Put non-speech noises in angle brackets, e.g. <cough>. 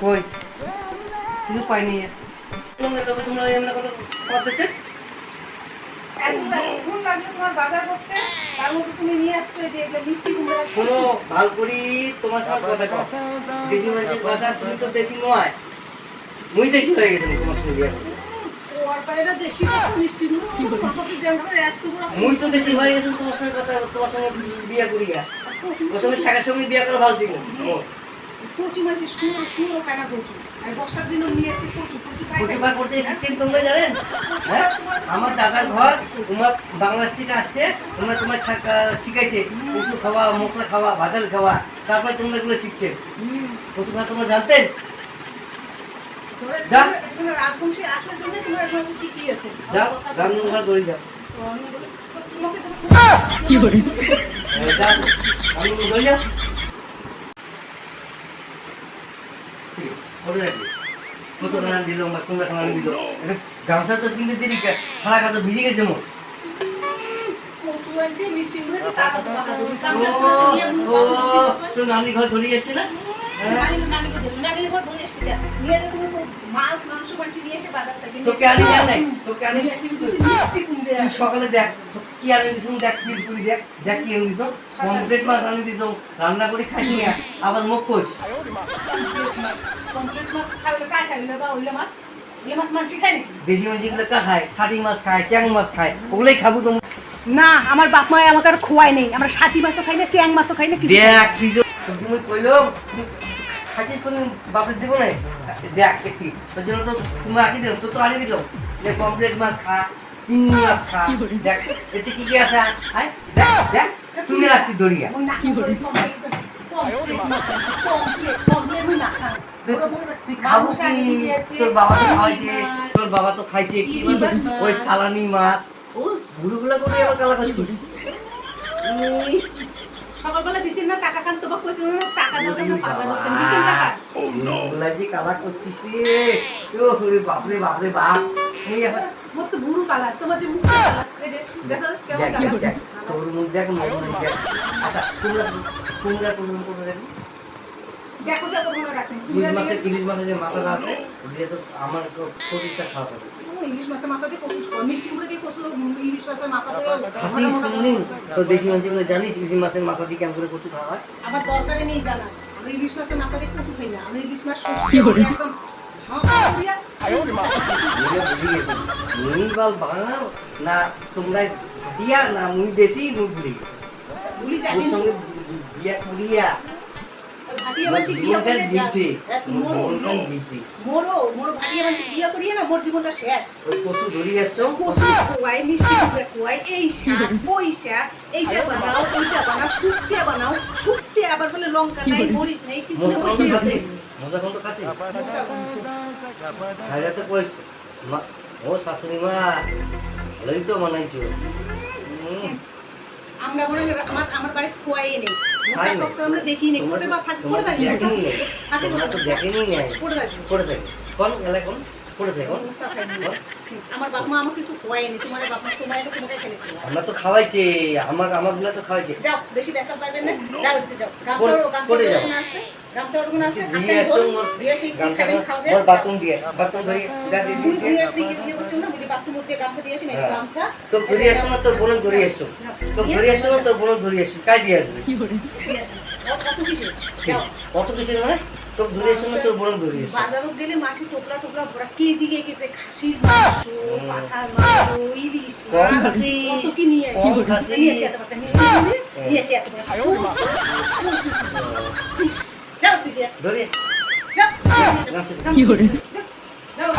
কই কিছু পাইনি তোমরা তবে তোমরা তোমার শোনো ভালো করি তোমার সঙ্গে কথা কও। দেশি ভাষা তুমি তো দেশি নয়। মুই দেশি হয়ে গেছি তোমার সঙ্গে। মুই তো দেশি হয়ে গেছি তোমার সঙ্গে কথা তোমার সঙ্গে বিয়ে করি গা ওর সঙ্গে শাখার সঙ্গে বিয়ে করে ভালো ছিল। কচু মাসে শুনো শুনো কেনা কচু আর বর্ষার দিনও নিয়েছি কচু কচু পাই করতে এসেছেন তোমরা জানেন? হ্যাঁ? আমার দাদার ঘর তোমার বাংলাদেশ থেকে আসছে তোমরা তোমার শিখাইছে কচু খাওয়া মশলা খাওয়া ভাতাল খাওয়া তারপরে তোমরা এগুলো শিখছে। কচু খাওয়া তোমরা জানতেন? যা। রাজবংশী আসার জন্য তোমার কি কি আছে যাও রান্নার দৌড়ে যাও। কি করে? যাও রান্নার ঘর দৌড়ে যাও। কত খানা দিল আমার তোমরা খানা দিল গামছা তো কিনতে কে? সারা কাতো ভিজে গেছে তারা তো নানি ঘর ধরে যাচ্ছে না রান্না করে খাইস না আবার মুখ নাকি দেশি মাছ খায় ষাটি মাছ খায় চ্যাং মাছ খায় ওগুলোই খাব তো না আমার বাপ মায় আমাকে আর খোয়ায় নেই। আমরা সাথী মাছও খাই না, চ্যাং মাছও খাই না দেখ কইলো কোন বাপের জীবনে? দেখ দেখি। তোর জন্য তো তুমি আনি দিলাম তোর তো আনি দিলাম। যে কমপ্লিট মাছ খা চিংড়ি মাছ খা। দেখ এতে কি কি আছে? আয় দেখ দেখ তুমি রাখছি দড়িয়া। তুই খাব কি? তোর বাবা তো খাইছে তোর বাবা তো খাইছে কি ওই সালানি মাছ। ও গুড়গুলা করে আবার কালা খাচ্ছিস? <laughs> সকালবেলা দিছেন না টাকা খান তোমাকে কইছিল না টাকা দাও তুমি পাগল হচ্ছেন দিছেন টাকা? গুড়গুলা যে কালা করছিস রে। ও রে বাপরে বাপরে বাপ। এই মোর তো বুড়ো কালার তোমার যে মুখ কালার এই যে দেখো কেমন দেখ দেখ, কালার তোর মুখ দেখ মোর মুখ দেখ। আচ্ছা তোমরা তোমরা তোমরা করে দেখ দেখো যা মনে রাখছেন ইলিশ মাছের ইলিশ মাছের যে মাথাটা আছে তো আমার তো প্রতিষ্ঠা খাওয়া ইলিশ মাছের মাথা দিয়ে কচু মিষ্টি কুমড়া দিয়ে কচু ইলিশ মাছের মাথা দিয়ে খাসিস কোনদিন তো দেশি মানুষ জানিস ইলিশ মাছের মাথা দিয়ে কেমন করে কচু খাওয়া হয়? আমার দরকারে নেই জানা। আমরা ইলিশ মাছের মাথা দিয়ে কচু খাই না। আমরা ইলিশ মাছ একদম দিয়া, মুই বাল বাঙাল না তোমরা দিয়া না মুই দেশি মুই ভুলে গেছি। সঙ্গে বিয়া করিয়া ভাটিয়া মোর মানছি বিয়ে করে দিয়েছে মোর মোর জীবনটা দিয়েছে মোরও মোর ভাটিয়া মানছি বিয়ে করিয়ে না মোর জীবনটা শেষ। ওই কচু ধরিয়ে আসছো কচু খোয়াই মিষ্টি কুমড়া খোয়াই এই শাক <laughs> ওই শাক এইটা বানাও ওইটা বানাও শুক্তিয়া বানাও শুক্তি আবার বলে লঙ্কা নাই <laughs> মরিচ নাই কিছু নাই, কন্ড দিয়ে খাচ্ছিস? দিছি। মজা কন্ড খাচ্ছিস? মশা তো কইস ও শাশুড়ি মা ভালোই তো বানাইছো। আমরা মনে হয় আমার আমার বাড়িতে খোয়াই নেই। আমরা দেখি তোমরা তো- বা থাক তো থাকি দেখেনি। নাই। তো দেখেনি। নাই করে থাকি করে থাকে কোন এলাকা কোন? থাকে। আমার বাপ মা আমাকে কিছু খোয়াই তোমার বাপ মা তোমার তোমাকে খেলে আমরা তো খাওয়াইছে আমার আমাগুলা তো খাওয়াইছে। যাও বেশি ব্যস্ত পারবেন না। যাও এদিকে যাও। গামছা করে- ওড়ো, গামছা করে ওড়ো যাও। কোন আছে। গামছা ওড়ো আছে। দিয়ে আসছো মোর দিয়ে আসি গামছা খাবেন, খাওয়া যায়? মোর বাথরুম দিয়ে বাথরুম ধরি গা দিয়ে দিয়ে দিয়ে। দিয়ে দিয়ে করছ না? বুঝি বাথরুম হচ্ছে গামছা দিয়ে আসি না। গামছা। তো ধরি আসছো না তোর বোনক ধরি আসছো তো ধরি আসছো না তোর বোনক ধরি আসছো কাই দিয়ে আসবে কি করে কত যাও কত কিসের মানে? তো ধরি আসছো না তোর ধরি আসছো বাজারত গেলে মাছের টোপলা টোপলা ভরা কেজি গিয়ে গেছে খাসির মাংস পাঠার মাংস ইলিশ কম মাছ কত কি নিয়ে আসি? কম খাসিস। নিয়েছি এত পাতা মিষ্টি এত পাতা। যাও দিকে ধরি। যাও। কি করে? যাও।